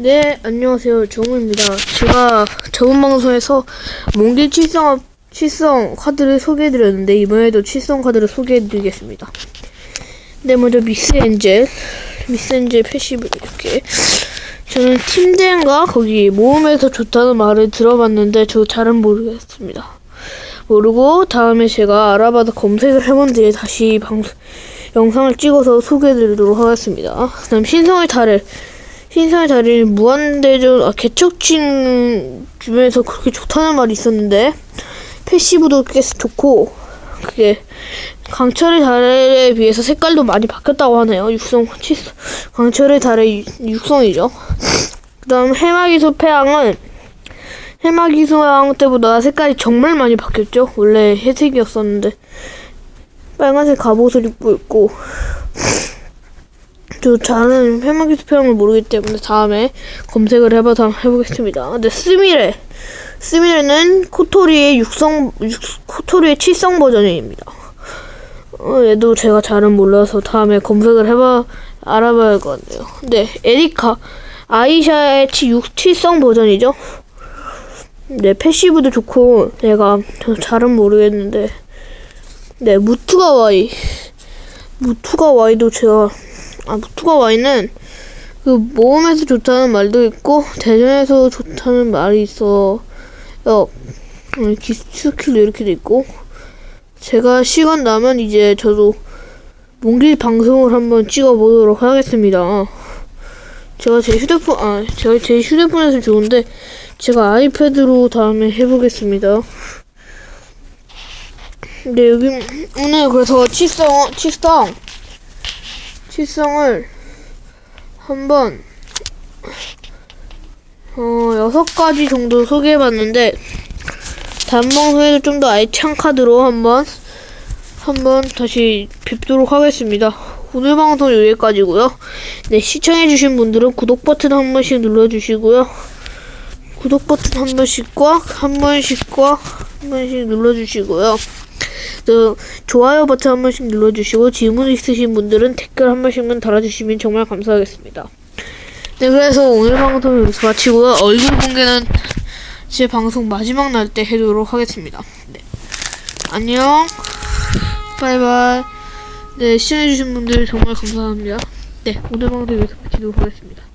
네, 안녕하세요. 정우입니다. 제가 저번 방송에서 몽길 칠성, 칠성 카드를 소개해드렸는데, 이번에도 칠성 카드를 소개해드리겠습니다. 네, 먼저 미스 엔젤. 미스 엔젤 패시브 이렇게. 저는 팀대인가 거기 모험에서 좋다는 말을 들어봤는데, 저 잘은 모르겠습니다. 모르고, 다음에 제가 알아봐서 검색을 해본 뒤에 다시 방송, 영상을 찍어서 소개해드리도록 하겠습니다. 그 다음 신성의 달을 신성의 달인 무한대전 아 개척진 주변에서 그렇게 좋다는 말이 있었는데 패시브도 꽤 좋고 그게 강철의 달에 비해서 색깔도 많이 바뀌었다고 하네요. 육성 치 강철의 달의 유- 육성이죠. 그다음 해마기소 패양은 해마기소양 때보다 색깔이 정말 많이 바뀌었죠. 원래 회색이었었는데 빨간색 갑옷을 입고 있고 저 잘은 해마기스 표현을 모르기 때문에 다음에 검색을 해봐서 해보겠습니다. 근데 스미레 스미레는 코토리의 육성 육, 코토리의 칠성 버전입니다. 어, 얘도 제가 잘은 몰라서 다음에 검색을 해봐 알아봐야 할 것 같네요. 근데 에리카 아이샤의 치, 육, 칠성 버전이죠. 네 패시브도 좋고 내가 저 잘은 모르겠는데 네 무투가 와이 무투가 와이도 제가 아, 무투가 와인은 그 모험에서 좋다는 말도 있고 대전에서 좋다는 말이 있어. 어, 기스킬도 이렇게도 있고 제가 시간 나면 이제 저도 몽길 방송을 한번 찍어보도록 하겠습니다. 제가 제 휴대폰 아 제가 제 휴대폰에서 좋은데 제가 아이패드로 다음에 해보겠습니다. 네 여기 오늘 그래서 칠성 칠성 칠성을 한번 어 여섯 가지 정도 소개해봤는데 다음 방송에도 좀 더 알찬 카드로 한번 한번 다시 뵙도록 하겠습니다. 오늘 방송 여기까지고요. 네 시청해주신 분들은 구독 버튼 한 번씩 눌러주시고요. 구독 버튼 한 번씩과 한 번씩과 한 번씩 눌러주시고요. 또 좋아요 버튼 한 번씩 눌러주시고 질문 있으신 분들은 댓글 한 번씩만 달아주시면 정말 감사하겠습니다. 네 그래서 오늘 방송 여기서 마치고요. 얼굴 공개는 제 방송 마지막 날 때 해도록 하겠습니다. 네 안녕 바이바이 네 시청해주신 분들 정말 감사합니다. 네 오늘 방송 여기서 마치도록 하겠습니다.